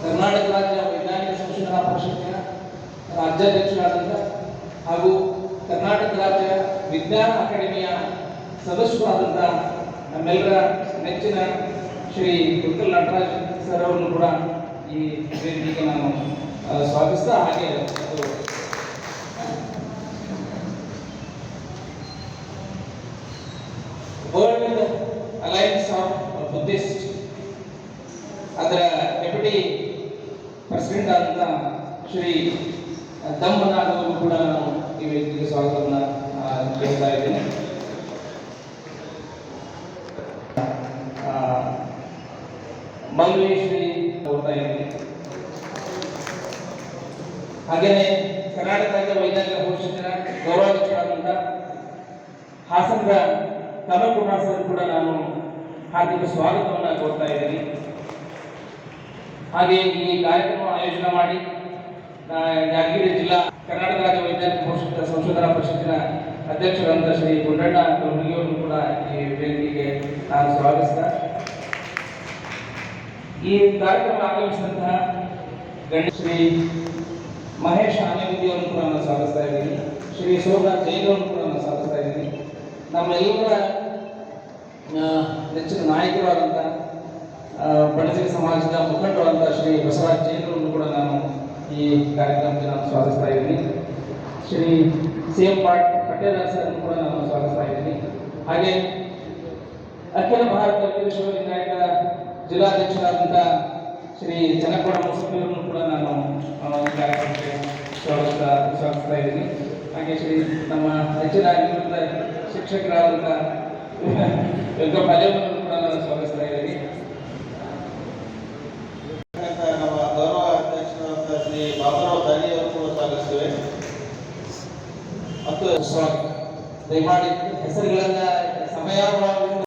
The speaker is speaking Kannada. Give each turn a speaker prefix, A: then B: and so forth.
A: ಕರ್ನಾಟಕ ರಾಜ್ಯ ವೈಜ್ಞಾನಿಕ ಸಂಶೋಧನಾ ಪರಿಷತ್ತಿನ ರಾಜ್ಯಾಧ್ಯಕ್ಷರಾದಂಥ ಹಾಗೂ ಕರ್ನಾಟಕ ರಾಜ್ಯ ವಿಜ್ಞಾನ ಅಕಾಡೆಮಿಯ ಸದಸ್ಯರಾದಂಥ ನಮ್ಮೆಲ್ಲರ ನೆಚ್ಚಿನ ಶ್ರೀ ಡುಕ್ಕಲ್ ನಟರಾಜ್ ಸರ್ ಅವರನ್ನು ಕೂಡ ಈ ವೇದಿಕೆಗೆ ನಾನು ಸ್ವಾಗತಿಸ್ತಾ ಹಾಗೆ ವರ್ಲ್ಡ್ ಅಲೈನ್ಸ್ ಆಫ್ ಬುದ್ಧಿಸ್ಟ್ ಅದರ ಡೆಪ್ಯೂಟಿ ಪ್ರೆಸಿಡೆಂಟ್ ಆದಂಥ ಶ್ರೀ ದಮ್ಮನಾಥ್ ಅವರು ಕೂಡ ನಾನು ಈ ವೇದಿಕೆಗೆ ಸ್ವಾಗತವನ್ನು ಕೇಳ್ತಾ ಇದ್ದೇನೆ. ಆ, ಹೋಗ್ತಾ ಇದ್ದೀನಿ ಹಾಗೇನೆ ಕರ್ನಾಟಕದ ವೈಜ್ಞಾನಿಕ ಪೋಷಕರ ಗೌರವಾಧ್ಯಕ್ಷರಾದಂಥ ಹಾಸನದ ಕನಕುಮಾರ ಸರ್ ಕೂಡ ನಾನು ಹಾರ್ದಿಕ ಸ್ವಾಗತವನ್ನು ಕೋರ್ತಾ ಇದ್ದೀನಿ. ಹಾಗೆ ಈ ಕಾರ್ಯಕ್ರಮ ಆಯೋಜನೆ ಮಾಡಿ ಯಾದಗಿರಿ ಜಿಲ್ಲಾ ಕರ್ನಾಟಕ ರಾಜ್ಯ ವೈಜ್ಞಾನಿಕ ಪರಿಷತ್ ಸಂಶೋಧನಾ ಪರಿಷತ್ತಿನ ಅಧ್ಯಕ್ಷರಾದ ಶ್ರೀ ಗುಂಡಣ್ಣ ಕಲಬುರ್ಗಿ ಅವರನ್ನು ಕೂಡ ಈ ವೇದಿಕೆಗೆ ನಾನು ಸ್ವಾಗತಿಸಿದ ಈ ಕಾರ್ಯಕ್ರಮ ಆಗಮಿಸಿದಂತಹ ಗಣ್ಯ ಶ್ರೀ ಮಹೇಶ್ ಆನೆಗುದಿಯವರನ್ನು ಕೂಡ ನಾನು ಸ್ವಾಗತಿಸ್ತಾ ಇದ್ದೀನಿ. ಶ್ರೀ ಸೋಮನಾಥ್ ಜೈನ್ ಅವರನ್ನು ಕೂಡ ನಾನು ಸ್ವಾಗತಿಸ್ತಾ ಇದ್ದೀನಿ. ನಮ್ಮೆಲ್ಲರ ನೆಚ್ಚಿನ ನಾಯಕರಾದಂಥ ಬಣಜಿ ಸಮಾಜದ ಮುಖಂಡರಾದಂಥ ಶ್ರೀ ಬಸವರಾಜ್ ಕೂಡ ನಾನು ಈ ಕಾರ್ಯಕ್ರಮಕ್ಕೆ ನಾನು ಸ್ವಾಗತಿಸ್ತಾ ಇದ್ದೀನಿ. ಶ್ರೀ ಸಿ ಎಂ ಪಾಟ್ ಪಟೇಲ್ ಸರ್ ಕೂಡ ನಾನು ಸ್ವಾಗತಿಸ್ತಾ ಇದ್ದೀನಿ. ಹಾಗೆ ಅಖಿಲ ಭಾರತ ವಿಶ್ವವಿದ್ಯಾಲಯದ ಜಿಲ್ಲಾಧ್ಯಕ್ಷರಾದಂಥ ಶ್ರೀ ಚನ್ನಕೋಡ ಮುಸಫಿಯವರನ್ನು ಕೂಡ ನಾನು ಕಾರ್ಯಕ್ರಮಕ್ಕೆ ಸ್ವಾಗತ ಸ್ವಾಗತಿಸ್ತಾ ಇದ್ದೀನಿ. ಹಾಗೆ ಶ್ರೀ ನಮ್ಮ ಹೆಚ್ಚಿನ ಶಿಕ್ಷಕರಾದಂಥ ವೆಂಕಟ ಅಲೆಯವರನ್ನು ಕೂಡ ನಾನು ಸ್ವಾಗತಿಸ್ತಾ ಇದ್ದೀನಿ
B: ಅಂತ ನಮ್ಮ ಗೌರವ ಅಧ್ಯಕ್ಷರಾದಂಥ ದಾನಿ ಅವರು ಕೂಡ ಸಾಗಿಸ್ತೇವೆ. ಮತ್ತು
A: ದಯಮಾಡಿ ಹೆಸರುಗಳನ್ನ ಸಮಯ